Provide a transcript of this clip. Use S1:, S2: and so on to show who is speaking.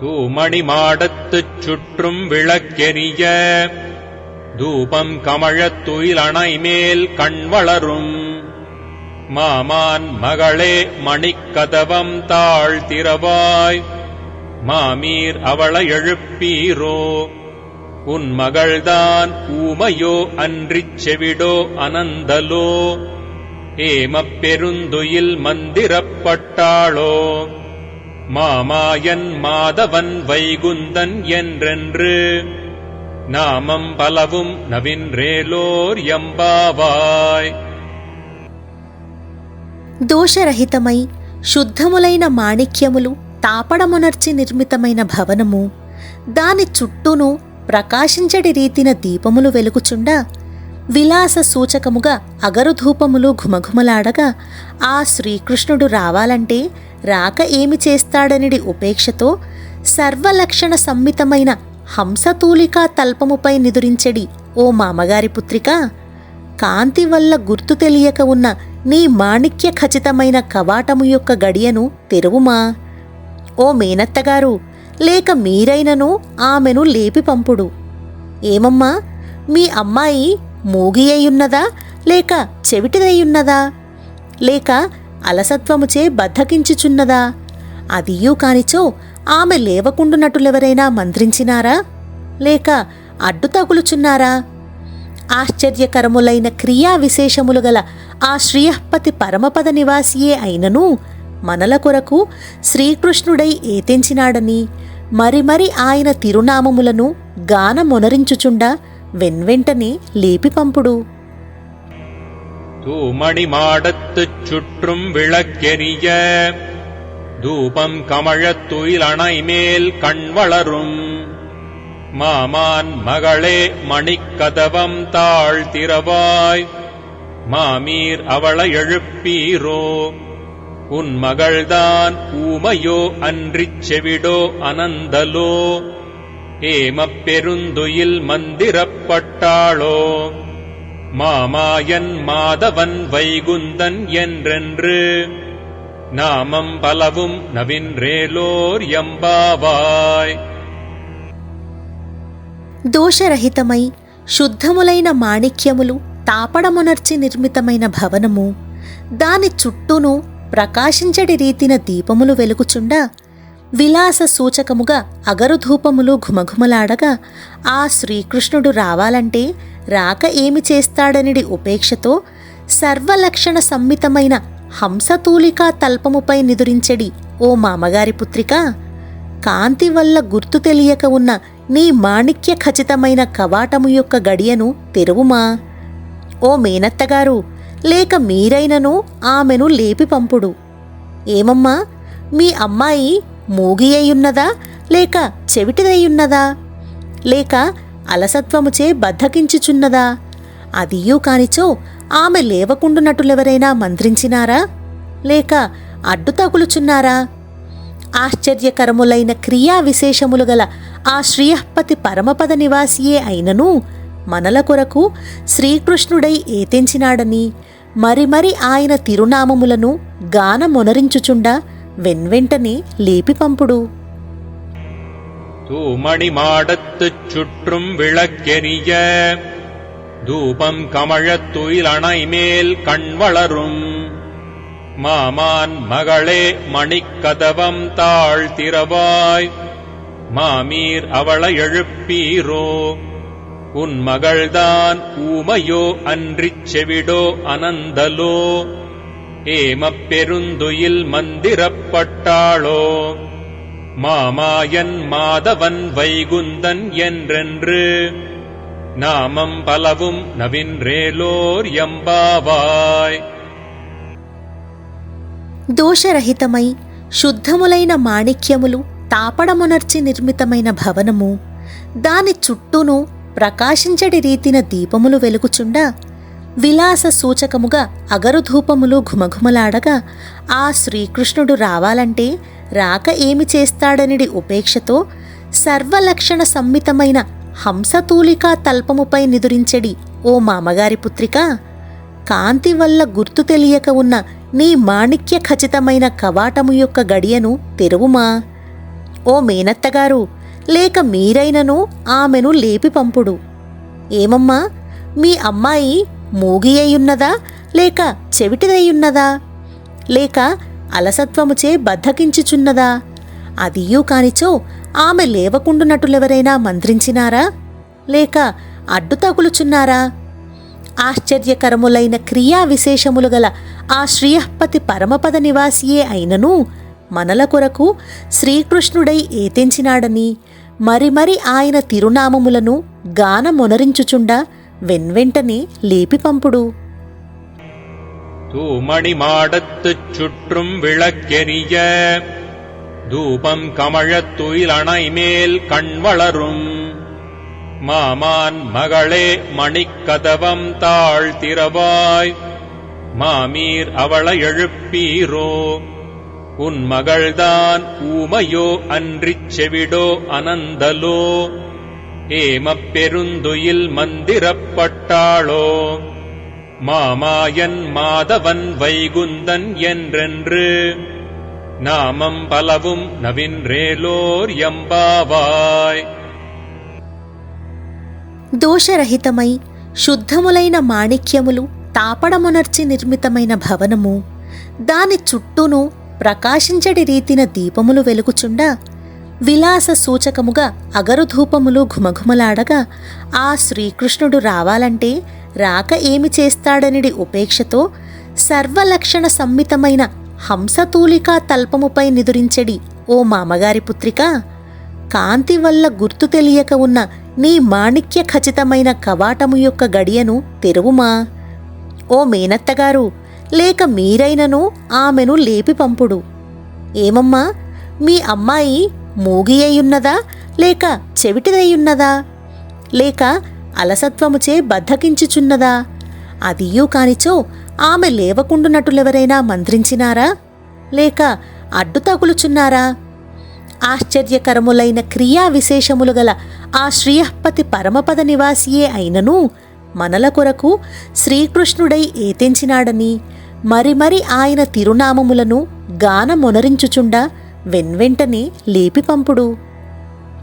S1: தூமணி மாடத்துச் சுற்றும் விளக்கெரிய தூபம் கமழத் துயிலணை மேல் கண் மாமான் மகளே மணிக்கதவம் தாழ் திறவாய் மாமீர் அவளை எழுப்பீரோ? உன் மகள்தான் ஊமையோ அன்றிச் செவிடோ அனந்தலோ? ஏமப் பெருந்துயில் மந்திரப்பட்டாளோ மாமாயன் மாதவன் வைகுந்தன் என்றென்று நாமம் பலவும் நவின்றேலோர் எம்பாவாய்
S2: దోషరహితమై శుద్ధములైన మాణిక్యములు తాపడమునర్చి నిర్మితమైన భవనము దాని చుట్టూను ప్రకాశించడి రీతిన దీపములు వెలుగుచుండ విలాస సూచకముగా అగరుధూపములు ఘుమఘుమలాడగా ఆ శ్రీకృష్ణుడు రావాలంటే రాక ఏమి చేస్తాడనిడి ఉపేక్షతో సర్వలక్షణ సమ్మితమైన హంసతూలికా తల్పముపై నిదురించెడి ఓ మామగారి పుత్రిక. కాంతి వల్ల గుర్తు తెలియక ఉన్న నీ మాణిక్య ఖచ్చితమైన కవాటము యొక్క గడియను తెరువుమా? ఓ మేనత్తగారు లేక మీరైనను ఆమెను లేపి పంపుడు. ఏమమ్మా మీ అమ్మాయి మూగి అయ్యున్నదా లేక చెవిటిదయ్యున్నదా? లేక అలసత్వముచే బద్ధకించుచున్నదా? అదియూ కానిచో ఆమె లేవకుండునటులెవరైనా మంత్రించినారా? లేక అడ్డు తగులుచున్నారా? ఆశ్చర్యకరములైన క్రియా విశేషములు గల ఆ శ్రీయపతి పరమపద నివాసియే అయినను మనల కొరకు శ్రీకృష్ణుడై ఏతెంచినాడని మరి మరి ఆయన తిరునామములను గానమొనరించుచుండ వెన్వెంటనే లేపి పంపుడు
S1: தூமணி மாடத்துச் சுற்றும் விளக்கெரிய தூபம் கமழத் துயிலணை மேல் கண் வளரும் மாமான் மகளே மணிக்கதவம் தாழ் திறவாய் மாமீர் அவளை எழுப்பீரோ உன் மகள்தான் ஊமையோ அன்றிச் செவிடோ அனந்தலோ ஏமப் பெருந்துயில் மந்திரப்பட்டாளோ மாமாயன் மாதவன் வைகுந்தன் என்றென்று நாமம் பலவும் நவின்றேலோர் எம்பாவாய்
S2: దోషరహితమై శుద్ధములైన మాణిక్యములు తాపడమునర్చి నిర్మితమైన భవనము దాని చుట్టూను ప్రకాశించడి రీతిన దీపములు వెలుగుచుండ విలాస సూచకముగా అగరుధూపములు ఘుమఘుమలాడగా ఆ శ్రీకృష్ణుడు రావాలంటే రాక ఏమి చేస్తాడనిడి ఉపేక్షతో సర్వలక్షణ సమ్మితమైన హంసతూలికా తల్పముపై నిదురించెడి ఓ మామగారి పుత్రిక కాంతి వల్ల గుర్తు తెలియక ఉన్న నీ మాణిక్య ఖచ్చితమైన కవాటము యొక్క గడియను తెరువుమా? ఓ మేనత్తగారు లేక మీరైనను ఆమెను లేపి పంపుడు. ఏమమ్మా మీ అమ్మాయి మూగి అయ్యున్నదా లేక చెవిటిదయ్యున్నదా? లేక అలసత్వముచే బద్ధకించుచున్నదా? అదియూ కానిచో ఆమె లేవకుండునటులెవరైనా మంత్రించినారా? లేక అడ్డు తగులుచున్నారా? ఆశ్చర్యకరములైన క్రియా విశేషములు గల ఆ శ్రీయపతి పరమపద నివాసియే అయినను మనల కొరకు శ్రీకృష్ణుడై ఏతెంచినాడని మరి మరి ఆయన తిరునామములను గానమొనరించుచుండ వెన్వెంటనే లేపి పంపుడు
S1: தூமணி மாடத்துச் சுற்றும் விளக்கெரிய தூபம் கமழத் துயிலணை மேல் கண் வளரும் மாமான் மகளே மணிக்கதவம் தாழ் திறவாய் மாமீர் அவளை எழுப்பீரோ உன் மகள்தான் ஊமையோ அன்றிச் செவிடோ அனந்தலோ ஏமப் பெருந்துயில் மந்திரப்பட்டாளோ மாமாயன் மாதவன் வைகுந்தன் என்றென்று நாமம் பலவும் நவின்றேலோர் எம்பாவாய்
S2: దోషరహితమై శుద్ధములైన మాణిక్యములు తాపడమునర్చి నిర్మితమైన భవనము దాని చుట్టూను ప్రకాశించడి రీతిన దీపములు వెలుగుచుండ విలాస సూచకముగా అగరుధూపములు ఘుమఘుమలాడగా ఆ శ్రీకృష్ణుడు రావాలంటే రాక ఏమి చేస్తాడనిడి ఉపేక్షతో సర్వలక్షణ సమ్మితమైన హంసతూలికా తల్పముపై నిదురించెడి ఓ మామగారి పుత్రిక కాంతి వల్ల గుర్తు తెలియక ఉన్న నీ మాణిక్య ఖచ్చితమైన కవాటము యొక్క గడియను తెరువుమా? ఓ మేనత్తగారు లేక మీరైనను ఆమెను లేపి పంపుడు. ఏమమ్మా మీ అమ్మాయి మూగి అయ్యున్నదా లేక చెవిటిదయ్యున్నదా లేక అలసత్వముచే బద్ధకించుచున్నదా? అదియూ కానిచో ఆమె లేవకుండునటులెవరైనా మంత్రించినారా? లేక అడ్డు తగులుచున్నారా? ఆశ్చర్యకరములైన క్రియా విశేషములు గల ఆ శ్రీహపతి పరమపద నివాసియే అయినను మనల కొరకు శ్రీకృష్ణుడై ఏతెంచినాడని మరి మరి ఆయన తిరునామములను గానమొనరించుచుండా? వెన్వెంటనే లేపి పంపుడు
S1: தூமணி மாடத்துச் சுற்றும் விளக்கெரிய தூபம் கமழத் துயிலணை மேல் கண் வளரும் மாமான் மகளே மணிக்கதவம் தாழ் திறவாய் மாமீர் அவளை எழுப்பீரோ உன் மகள்தான் ஊமையோ அன்றிச் செவிடோ அனந்தலோ ஏமப் பெருந்துயில் மந்திரப்பட்டாளோ மாமாயன் மாதவன் வைகுந்தன் என்றென்று நாமம் பலவும் நவின்றேலோர் எம்பாவாய்
S2: దోషరహితమై శుద్ధములైన మాణిక్యములు తాపడమునర్చి నిర్మితమైన భవనము దాని చుట్టూను ప్రకాశించడి రీతిన దీపములు వెలుగుచుండా విలాస సూచకముగా అగరుధూపములు ఘుమఘుమలాడగా ఆ శ్రీకృష్ణుడు రావాలంటే రాక ఏమి చేస్తాడనిడి ఉపేక్షతో సర్వలక్షణ సమ్మితమైన హంసతూలికా తల్పముపై నిదురించెడి ఓ మామగారి పుత్రిక కాంతి వల్ల గుర్తు తెలియక ఉన్న నీ మాణిక్య ఖచ్చితమైన కవాటము యొక్క గడియను తెరువుమా? ఓ మేనత్తగారు లేక మీరైనను ఆమెను లేపి పంపుడు. ఏమమ్మా మీ అమ్మాయి మూగి అయ్యున్నదా లేక చెవిటిదయ్యున్నదా? లేక అలసత్వముచే బద్ధకించుచున్నదా? అదియూ కానిచో ఆమె లేవకుండునటులెవరైనా మంత్రించినారా? లేక అడ్డు తగులుచున్నారా? ఆశ్చర్యకరములైన క్రియా విశేషములు గల ఆ శ్రీయఃపతి పరమపద నివాసియే అయినను మనల కొరకు శ్రీకృష్ణుడై ఏతెంచినాడని మరి మరి ఆయన తిరునామములను గానమొనరించుచుండా? వెన్వెంటనే లేపి పంపుడు.